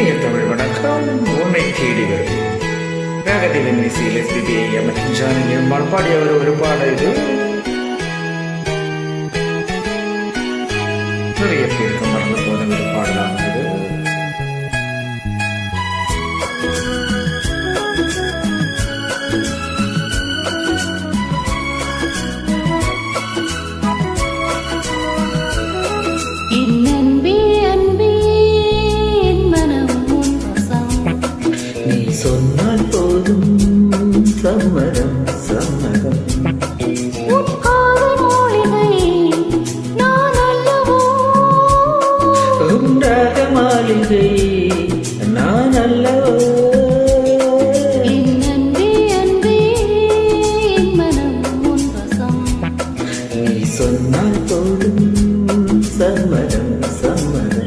இனிய தமிழ் வணக்கம் உண்மை தேடி வரும் வேகதேவன் இசையில் எஸ்பிபிஐ அமைச்சர் பாடி அவர் ஒரு பாடல் சம்மரம் சம்மதம் உண்டாக மாளிகை நான் அல்லவோ? சொன்னால் போதும் சம்மதம் சம்மதம்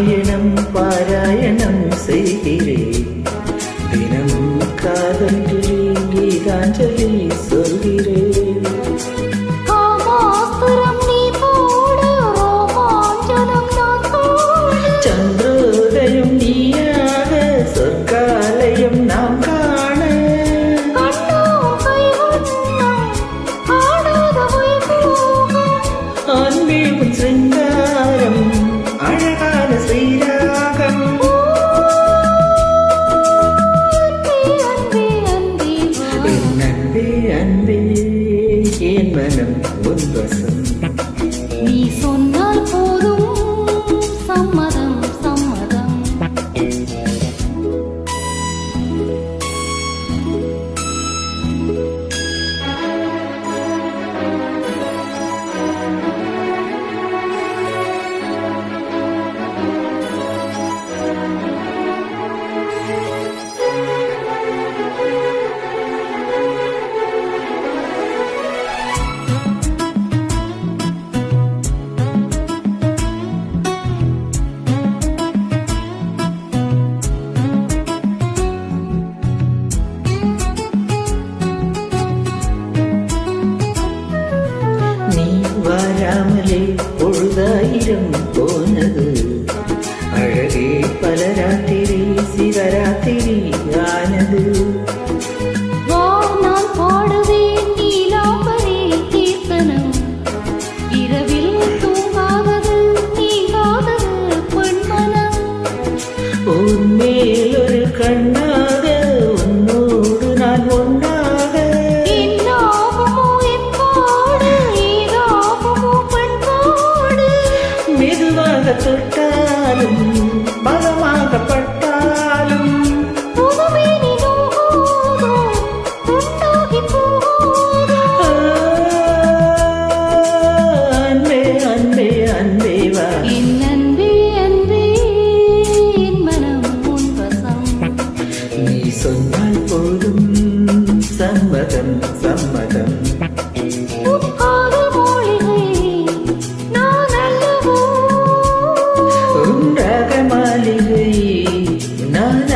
பாராயணம் பாராயணம் செய்கிறேன். ஏன் மனம் உன்வசம் நீ சொன்னால் போதும் சம்மதம் சம்மதம். அங்கே பொழுதாயிரம் போனது. அழகே பல ராத்திரி சிவராத்திரி ஆனது. தொட்டாலும் பலமாக பட்டாலும் அன்பே அன்பே அன்பே வா. நீ சொன்னால் போதும் சம்மதம் சம்மதம்.